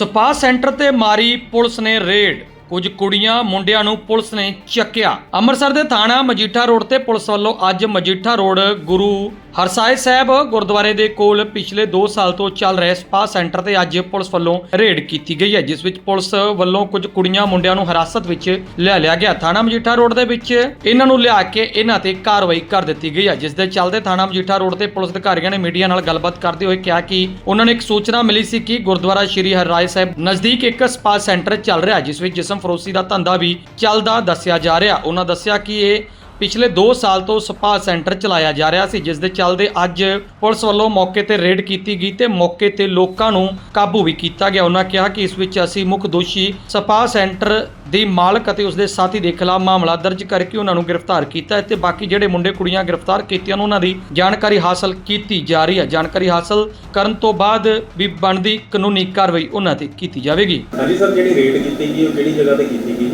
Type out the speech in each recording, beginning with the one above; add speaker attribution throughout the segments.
Speaker 1: Spa centre ਤੇ ਮਾਰੀ police ਨੇ ਰੇਡ। ਕੁਝ ਕੁੜੀਆਂ ਮੁੰਡਿਆਂ ਨੂੰ ਪੁਲਿਸ ਨੇ ਚੱਕਿਆ। ਅੰਮ੍ਰਿਤਸਰ ਦੇ ਥਾਣਾ ਮਜੀਠਾ ਰੋਡ ਤੇ ਪੁਲਿਸ ਵੱਲੋਂ ਅੱਜ ਮਜੀਠਾ ਰੋਡ ਗੁਰੂ ਹਰਸਾਏ ਸਾਹਿਬ ਗੁਰਦੁਆਰੇ ਦੇ ਕੋਲ ਪਿਛਲੇ 2 ਸਾਲ ਤੋਂ ਚੱਲ ਰਹੇ ਸਪਾ ਸੈਂਟਰ ਤੇ ਅੱਜ ਪੁਲਿਸ ਵੱਲੋਂ ਰੇਡ ਕੀਤੀ ਗਈ ਹੈ, ਜਿਸ ਵਿੱਚ ਪੁਲਿਸ ਵੱਲੋਂ ਕੁਝ ਕੁੜੀਆਂ ਮੁੰਡਿਆਂ ਨੂੰ ਹਿਰਾਸਤ ਵਿੱਚ ਲੈ ਲਿਆ ਗਿਆ। ਥਾਣਾ ਮਜੀਠਾ ਰੋਡ ਦੇ ਵਿੱਚ ਇਹਨਾਂ ਨੂੰ ਲਿਆ ਕੇ ਇਹਨਾਂ ਤੇ ਕਾਰਵਾਈ ਕਰ ਦਿੱਤੀ ਗਈ ਹੈ, ਜਿਸ ਦੇ ਚੱਲਦੇ ਥਾਣਾ ਮਜੀਠਾ ਰੋਡ ਤੇ ਪੁਲਿਸ ਅਧਿਕਾਰੀਆਂ ਨੇ ਮੀਡੀਆ ਨਾਲ ਗੱਲਬਾਤ ਕਰਦੇ ਹੋਏ ਕਿਹਾ ਕਿ ਉਹਨਾਂ ਨੂੰ ਇੱਕ ਸੂਚਨਾ ਮਿਲੀ ਸੀ ਕਿ ਗੁਰਦੁਆਰਾ ਸ਼੍ਰੀ ਹਰਿਰਾਏ ਸਾਹਿਬ ਨਜ਼ਦੀਕ ਇੱਕ ਸਪਾ ਸੈਂਟਰ ਚੱਲ ਰਿਹਾ, ਜਿਸ ਵਿੱਚ ਜਿਸਮ ਫਰੋਸੀ ਦਾ ਧੰਦਾ ਵੀ ਚੱਲਦਾ ਦੱਸਿਆ ਜਾ ਰਿਹਾ। ਉਹਨਾਂ ਦੱਸਿਆ ਕਿ ਇਹ ਪਿਛਲੇ 2 ਸਾਲ ਤੋਂ ਸਪਾ ਸੈਂਟਰ ਚਲਾਇਆ ਜਾ ਰਿਹਾ ਸੀ, ਜਿਸ ਦੇ ਚੱਲਦੇ ਅੱਜ ਪੁਲਿਸ ਵੱਲੋਂ ਮੌਕੇ ਤੇ ਰੇਡ ਕੀਤੀ ਗਈ ਤੇ ਮੌਕੇ ਤੇ ਲੋਕਾਂ ਨੂੰ ਕਾਬੂ ਵੀ ਕੀਤਾ ਗਿਆ। ਉਹਨਾਂ ਕਿਹਾ ਕਿ ਇਸ ਵਿੱਚ ਅਸੀਂ ਮੁੱਖ ਦੋਸ਼ੀ ਸਪਾ ਸੈਂਟਰ ਦੀ ਮਾਲਕ ਅਤੇ ਉਸ ਦੇ ਸਾਥੀ ਦੇ ਖਿਲਾਫ ਮਾਮਲਾ ਦਰਜ ਕਰਕੇ ਉਹਨਾਂ ਨੂੰ ਗ੍ਰਿਫਤਾਰ ਕੀਤਾ ਹੈ ਤੇ ਬਾਕੀ ਜਿਹੜੇ ਮੁੰਡੇ ਕੁੜੀਆਂ ਗ੍ਰਿਫਤਾਰ ਕੀਤੀਆਂ ਉਹਨਾਂ ਦੀ ਜਾਣਕਾਰੀ ਹਾਸਲ ਕੀਤੀ ਜਾ ਰਹੀ ਹੈ। ਜਾਣਕਾਰੀ ਹਾਸਲ ਕਰਨ ਤੋਂ ਬਾਅਦ ਵੀ ਬਣਦੀ ਕਾਨੂੰਨੀ ਕਾਰਵਾਈ ਉਹਨਾਂ ਤੇ ਕੀਤੀ ਜਾਵੇਗੀ।
Speaker 2: ਹਾਂਜੀ ਸਰ, ਜਿਹੜੀ ਰੇਡ ਕੀਤੀ ਗਈ, ਉਹ ਕਿਹੜੀ ਜਗ੍ਹਾ ਤੇ ਕੀਤੀ ਗਈ?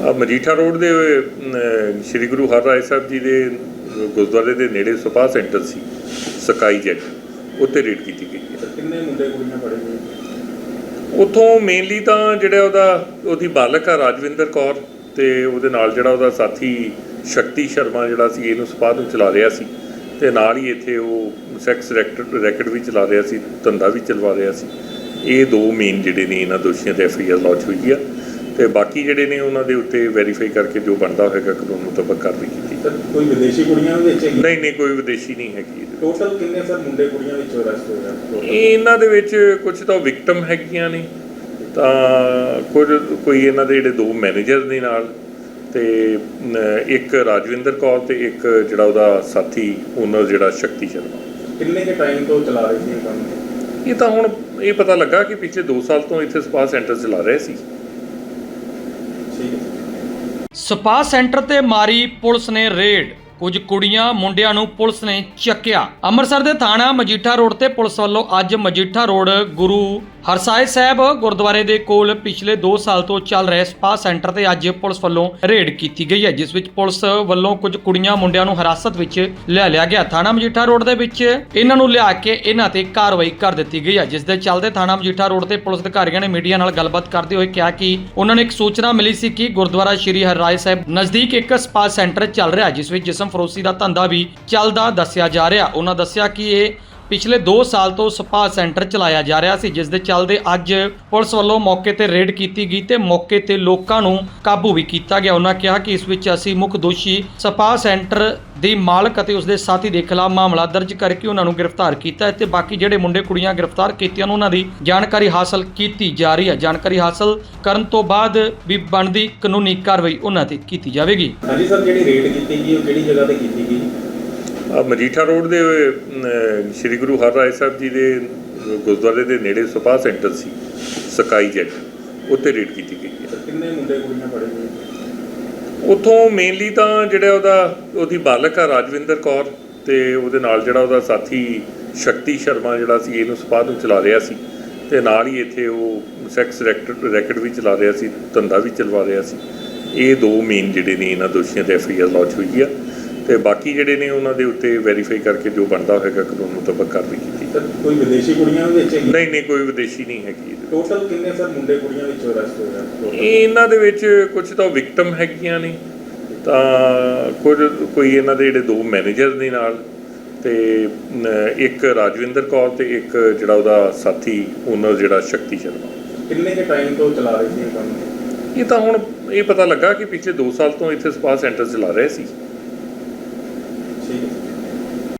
Speaker 3: ਆ ਮਜੀਠਾ ਰੋਡ ਦੇ ਸ਼੍ਰੀ ਗੁਰੂ ਹਰਰਾਏ ਸਾਹਿਬ ਜੀ ਦੇ ਗੁਰਦੁਆਰੇ ਦੇ ਨੇੜੇ ਸਪਾ ਸੈਂਟਰ ਸੀ ਸਕਾਈ ਜੈਟ। ਉੱਤੇ ਰੇਡ ਕੀਤੀ ਗਈ
Speaker 2: ਕਿੰਨੇ ਮੁੰਡੇ ਕੁੜੀਆਂ ਫੜੇ ਗਏ
Speaker 3: ਉੱਥੋਂ ਮੇਨਲੀ ਤਾਂ ਜਿਹੜਾ ਉਹਦਾ ਉਹਦੀ ਬਾਲਕ ਆ ਰਾਜਵਿੰਦਰ ਕੌਰ ਤੇ ਉਹਦੇ ਨਾਲ ਜਿਹੜਾ ਉਹਦਾ ਸਾਥੀ ਸ਼ਕਤੀ ਸ਼ਰਮਾ ਜਿਹੜਾ ਸੀ ਇਹਨੂੰ ਸਪਾ ਨੂੰ ਚਲਾ ਰਿਹਾ ਸੀ। ਤੇ ਨਾਲ ਹੀ ਇੱਥੇ ਉਹ ਸੈਕਸ ਰੈਕਟ ਰੈਕਟ ਵੀ ਚਲਾ ਰਿਹਾ ਸੀ ਧੰਦਾ ਵੀ ਚਲਵਾ ਰਿਹਾ ਸੀ। ਇਹ ਦੋ ਮੇਨ ਜਿਹੜੇ ਨੇ ਇਹਨਾਂ ਦੋਸ਼ੀਆਂ ਤੇ ਐਫਆਈਆਰ ਲਾਂਚ ਹੋਈ ਆ। ਤੇ ਬਾਕੀ ਜਿਹੜੇ ਨੇ ਉਹਨਾਂ ਦੇ ਉੱਤੇ ਵੈਰੀਫਾਈ ਕਰਕੇ ਜੋ ਬਣਦਾ ਹੋਏਗਾ ਕਾਨੂੰਨ ਮੁਤਾਬਕ ਕਾਰਵਾਈ ਕੀਤੀ
Speaker 2: ਸਰ ਕੋਈ ਵਿਦੇਸ਼ੀ ਕੁੜੀਆਂ ਵਿੱਚ
Speaker 3: ਨਹੀਂ ਨਹੀਂ ਕੋਈ ਵਿਦੇਸ਼ੀ ਨਹੀਂ ਹੈਗੀ।
Speaker 2: ਟੋਟਲ ਕਿੰਨੇ ਸਰ ਮੁੰਡੇ ਕੁੜੀਆਂ ਵਿੱਚ ਅਰੈਸਟ ਹੋਏ ਆ? Total?
Speaker 3: ਇਹ ਇਹਨਾਂ ਦੇ ਵਿੱਚ ਕੁਝ ਤਾਂ ਵਿਕਟਮ ਹੈਗੀਆਂ ਨੇ। ਤਾਂ ਕੁਝ ਕੋਈ ਇਹਨਾਂ ਦੇ ਜਿਹੜੇ ਦੋ ਮੈਨੇਜਰ ਨੇ ਨਾਲ ਤੇ ਇੱਕ ਰਾਜਵਿੰਦਰ ਕੌਰ ਤੇ ਇੱਕ ਜਿਹੜਾ ਉਹਦਾ ਸਾਥੀ ਓਨਰ ਜਿਹੜਾ ਸ਼ਕਤੀ ਸ਼ਰਮਾ।
Speaker 2: ਕਿੰਨੇ ਕੇ ਟਾਈਮ ਤੋਂ ਚਲਾ ਰਹੇ ਸੀ ਇਹ ਕੰਮ?
Speaker 3: ਇਹ ਤਾਂ ਹੁਣ ਇਹ ਪਤਾ ਲੱਗਾ ਕਿ ਪਿਛਲੇ 2 ਸਾਲ ਤੋਂ ਇੱਥੇ ਸਪਾ ਸੈਂਟਰ ਚਲਾ ਰਹੇ ਸੀ।
Speaker 1: ਸਪਾ ਸੈਂਟਰ ਤੇ ਮਾਰੀ ਪੁਲਿਸ ਨੇ ਰੇਡ। ਕੁਝ ਕੁੜੀਆਂ ਮੁੰਡਿਆਂ ਨੂੰ ਪੁਲਿਸ ਨੇ ਚੱਕਿਆ। ਅੰਮ੍ਰਿਤਸਰ ਦੇ ਥਾਣਾ ਮਜੀਠਾ ਰੋਡ ਤੇ ਪੁਲਿਸ ਵੱਲੋਂ ਅੱਜ ਮਜੀਠਾ ਰੋਡ ਗੁਰੂ ਹਰਸਾਏ ਸਾਹਿਬ ਗੁਰਦੁਆਰੇ ਦੇ ਕੋਲ ਪਿਛਲੇ 2 ਸਾਲ ਤੋਂ ਚੱਲ ਰਹੇ ਸਪਾ ਸੈਂਟਰ ਤੇ ਅੱਜ ਪੁਲਿਸ ਵੱਲੋਂ ਰੇਡ ਕੀਤੀ ਗਈ ਹੈ, ਜਿਸ ਵਿੱਚ ਪੁਲਿਸ ਵੱਲੋਂ ਕੁਝ ਕੁੜੀਆਂ ਮੁੰਡਿਆਂ ਨੂੰ ਹਿਰਾਸਤ ਵਿੱਚ ਲੈ ਲਿਆ ਗਿਆ। ਥਾਣਾ ਮਜੀਠਾ ਰੋਡ ਦੇ ਵਿੱਚ ਇਹਨਾਂ ਨੂੰ ਲਿਆ ਕੇ ਇਹਨਾਂ ਤੇ ਕਾਰਵਾਈ ਕਰ ਦਿੱਤੀ ਗਈ ਹੈ, ਜਿਸ ਦੇ ਚੱਲਦੇ ਥਾਣਾ ਮਜੀਠਾ ਰੋਡ ਤੇ ਪੁਲਿਸ ਅਧਿਕਾਰੀਆਂ ਨੇ ਮੀਡੀਆ ਨਾਲ ਗੱਲਬਾਤ ਕਰਦੇ ਹੋਏ ਕਿਹਾ ਕਿ ਉਹਨਾਂ ਨੂੰ ਇੱਕ ਸੂਚਨਾ ਮਿਲੀ ਸੀ ਕਿ ਗੁਰਦੁਆਰਾ ਸ਼੍ਰੀ ਹਰਿਰਾਏ ਸਾਹਿਬ ਨਜ਼ਦੀਕ ਇੱਕ ਸਪਾ ਸੈਂਟਰ ਚੱਲ ਰਿਹਾ, ਜਿਸ ਵਿੱਚ ਜਿਸਮ ਫਰੋਸੀ ਦਾ ਧੰਦਾ ਵੀ ਚੱਲਦਾ ਦੱਸਿਆ ਜਾ ਰਿਹਾ। ਉਹਨਾਂ ਦੱਸਿਆ ਕਿ ਇਹ ਪਿਛਲੇ 2 ਸਾਲ ਤੋਂ ਸਪਾ ਸੈਂਟਰ ਚਲਾਇਆ ਜਾ ਰਿਹਾ ਸੀ, ਜਿਸ ਦੇ ਚੱਲਦੇ ਅੱਜ ਪੁਲਿਸ ਵੱਲੋਂ ਮੌਕੇ ਤੇ ਰੇਡ ਕੀਤੀ ਗਈ ਤੇ ਮੌਕੇ ਤੇ ਲੋਕਾਂ ਨੂੰ ਕਾਬੂ ਵੀ ਕੀਤਾ ਗਿਆ। ਉਹਨਾਂ ਕਿਹਾ ਕਿ ਇਸ ਵਿੱਚ ਅਸੀਂ ਮੁੱਖ ਦੋਸ਼ੀ ਸਪਾ ਸੈਂਟਰ ਦੀ ਮਾਲਕ ਅਤੇ ਉਸ ਦੇ ਸਾਥੀ ਦੇ ਖਿਲਾਫ ਮਾਮਲਾ ਦਰਜ ਕਰਕੇ ਉਹਨਾਂ ਨੂੰ ਗ੍ਰਿਫਤਾਰ ਕੀਤਾ ਹੈ ਤੇ ਬਾਕੀ ਜਿਹੜੇ ਮੁੰਡੇ ਕੁੜੀਆਂ ਗ੍ਰਿਫਤਾਰ ਕੀਤੀਆਂ ਨੂੰ ਉਹਨਾਂ ਦੀ ਜਾਣਕਾਰੀ ਹਾਸਲ ਕੀਤੀ ਜਾ ਰਹੀ ਹੈ। ਜਾਣਕਾਰੀ ਹਾਸਲ ਕਰਨ ਤੋਂ ਬਾਅਦ ਵੀ ਬਣਦੀ ਕਾਨੂੰਨੀ ਕਾਰਵਾਈ ਉਹਨਾਂ ਤੇ ਕੀਤੀ ਜਾਵੇਗੀ।
Speaker 2: ਹਾਂਜੀ ਸਰ, ਜਿਹੜੀ ਰੇਡ ਕੀਤੀ ਗਈ, ਉਹ ਕਿਹੜੀ ਜਗ੍ਹਾ ਤੇ ਕੀਤੀ ਗਈ?
Speaker 3: ਆ ਮਜੀਠਾ ਰੋਡ ਦੇ ਸ਼੍ਰੀ ਗੁਰੂ ਹਰਰਾਏ ਸਾਹਿਬ ਜੀ ਦੇ ਗੁਰਦੁਆਰੇ ਦੇ ਨੇੜੇ ਸਪਾ ਸੈਂਟਰ ਸੀ ਸਕਾਈ ਜੈਟ ਉੱਤੇ ਰੇਡ ਕੀਤੀ ਗਈ ਹੈ।
Speaker 2: ਕਿੰਨੇ ਮੁੰਡੇ ਕੁੜੀਆਂ ਫੜੇ ਗਏ
Speaker 3: ਉੱਥੋਂ ਮੇਨਲੀ ਤਾਂ ਜਿਹੜਾ ਉਹਦਾ ਉਹਦੀ ਬਾਲਕ ਆ ਰਾਜਵਿੰਦਰ ਕੌਰ ਤੇ ਉਹਦੇ ਨਾਲ ਜਿਹੜਾ ਉਹਦਾ ਸਾਥੀ ਸ਼ਕਤੀ ਸ਼ਰਮਾ ਜਿਹੜਾ ਸੀ ਇਹਨੂੰ ਸਪਾ ਨੂੰ ਚਲਾ ਰਿਹਾ ਸੀ ਤੇ ਨਾਲ ਹੀ ਇੱਥੇ ਉਹ ਸੈਕਸ ਰੈਕਟ ਰੈਕਟ ਵੀ ਚਲਾ ਰਿਹਾ ਸੀ ਧੰਦਾ ਵੀ ਚਲਵਾ ਰਿਹਾ ਸੀ। ਇਹ ਦੋ ਮੇਨ ਜਿਹੜੇ ਨੇ ਇਹਨਾਂ ਦੋਸ਼ੀਆਂ ਤੇ ਐਫਆਈਆਰ ਲਾਂਚ ਹੋਈ ਆ। ਤੇ ਬਾਕੀ ਜਿਹੜੇ ਨੇ ਉਹਨਾਂ ਦੇ ਉੱਤੇ ਵੈਰੀਫਾਈ ਕਰਕੇ ਜੋ ਬਣਦਾ ਹੋਏਗਾ ਕਾਨੂੰਨ ਮੁਤਾਬਕ ਕਾਰਵਾਈ ਕੀਤੀ
Speaker 2: ਸਰ ਕੋਈ ਵਿਦੇਸ਼ੀ ਕੁੜੀਆਂ ਵਿੱਚ
Speaker 3: ਨਹੀਂ ਨਹੀਂ ਕੋਈ ਵਿਦੇਸ਼ੀ ਨਹੀਂ ਹੈਗੀ।
Speaker 2: ਟੋਟਲ ਕਿੰਨੇ ਸਰ ਮੁੰਡੇ ਕੁੜੀਆਂ ਵਿੱਚ ਅਰੈਸਟ ਹੋਏ ਆ? Total?
Speaker 3: ਇਹ ਇਹਨਾਂ ਦੇ ਵਿੱਚ ਕੁਝ ਤਾਂ ਵਿਕਟਮ ਹੈਗੀਆਂ ਨੇ। ਤਾਂ ਕੁਝ ਕੋਈ ਇਹਨਾਂ ਦੇ ਜਿਹੜੇ ਦੋ ਮੈਨੇਜਰ ਨੇ ਨਾਲ ਤੇ ਇੱਕ ਰਾਜਵਿੰਦਰ ਕੌਰ ਤੇ ਇੱਕ ਜਿਹੜਾ ਉਹਦਾ ਸਾਥੀ ਓਨਰ ਜਿਹੜਾ ਸ਼ਕਤੀ ਸ਼ਰਮਾ।
Speaker 2: ਕਿੰਨੇ ਕੇ ਟਾਈਮ ਤੋਂ ਚਲਾ ਰਹੇ ਸੀ ਇਹ ਕੰਮ?
Speaker 3: ਇਹ ਤਾਂ ਹੁਣ ਇਹ ਪਤਾ ਲੱਗਾ ਕਿ ਪਿਛਲੇ 2 ਸਾਲ ਤੋਂ ਇੱਥੇ ਸਪਾ ਸੈਂਟਰ ਚਲਾ ਰਹੇ ਸੀ।